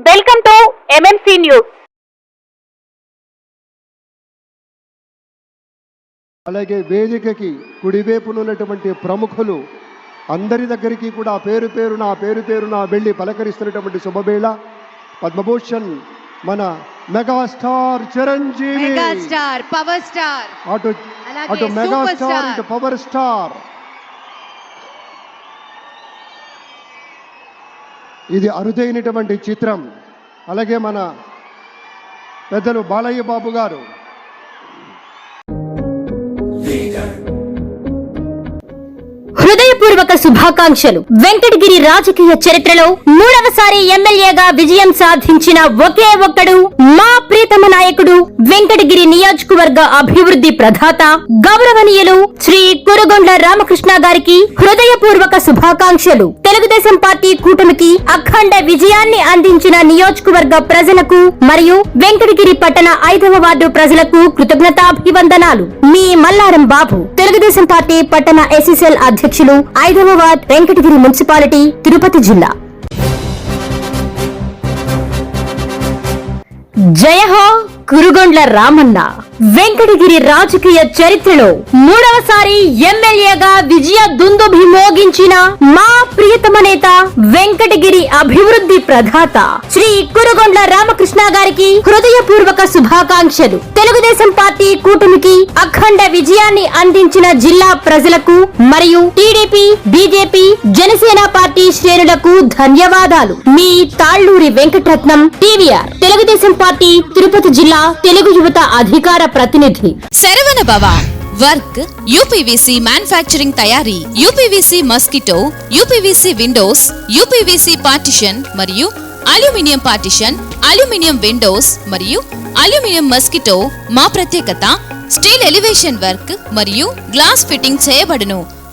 Welcome to MMC news అలాగే వేదికకి కుడివైపున ఉన్నటువంటి ప్రముఖులు అందరి దగ్గరికి కూడా పేరు పేరున పేరు పేరున వెళ్ళి పలకరిస్తున్నటువంటి శుభవేళ పద్మభూషణ్ మన megastar Chiranjeevi. Megastar power star. అటు అటు మెగాస్టార్. ఇటు పవర్ స్టార్. ఇది అరుదైనటువంటి చిత్రం. అలాగే మన పెద్దలు బాలయ్య బాబు గారు హృదయపూర్వక శుభాకాంక్షలు. వెంకటగిరి రాజకీయ చరిత్రలో మూడవసారి ఎమ్మెల్యేగా విజయం సాధించిన ఒకే ఒక్కడు మా ప్రీతమ నాయకుడు వెంకటగిరి నియోజకవర్గ అభివృద్ధి ప్రధాత గౌరవనీయులు శ్రీ కురుగొండ్ల రామకృష్ణ గారికి హృదయపూర్వక శుభాకాంక్షలు. తెలుగుదేశం పార్టీ కూటమికి అఖండ విజయాన్ని అందించిన నియోజకవర్గ ప్రజలకు మరియు వెంకటగిరి పట్టణ ఐదవ వార్డు ప్రజలకు కృతజ్ఞతాభివందనాలు. మీ మల్లారం బాబు. తెలుగుదేశం పార్టీ పట్టణ ఎస్ఎస్ఎల్ అధ్యక్షులు ఐదవ వార్డ్ వెంకటగిరి మున్సిపాలిటీ తిరుపతి జిల్లా. జయహో కురుగొండ్ల రామన్న. వెంకటగిరి రాజకీయ చరిత్రలో మూడవసారి ఎమ్మెల్యేగా విజయ దుందుభి మోగించిన మా ప్రియతమ నేత వెంకటగిరి అభివృద్ధి ప్రధాత శ్రీ కురుగొండ్ల రామకృష్ణ గారికి హృదయపూర్వక శుభాకాంక్షలు. తెలుగుదేశం పార్టీ కూటమికి అఖండ విజయాన్ని అందించిన జిల్లా ప్రజలకు మరియు టీడీపీ బీజేపీ జనసేన పార్టీ శ్రేణులకు ధన్యవాదాలు. మీ తాళ్ళూరి వెంకటరత్నం టీవీఆర్. తెలుగుదేశం పార్టీ తిరుపతి జిల్లా తెలుగు యువత అధికార ప్రతినిధి. Saravana Bhava work UPVC manufacturing తయారీ UPVC mosquito UPVC windows UPVC partition మరియు అల్యూమినియం పార్టిషన్ అల్యూమినియం విండోస్ మరియు అల్యూమినియం మస్కిటో మా ప్రత్యేకత స్టీల్ ఎలివేషన్ వర్క్ మరియు గ్లాస్ ఫిట్టింగ్ చేయబడును.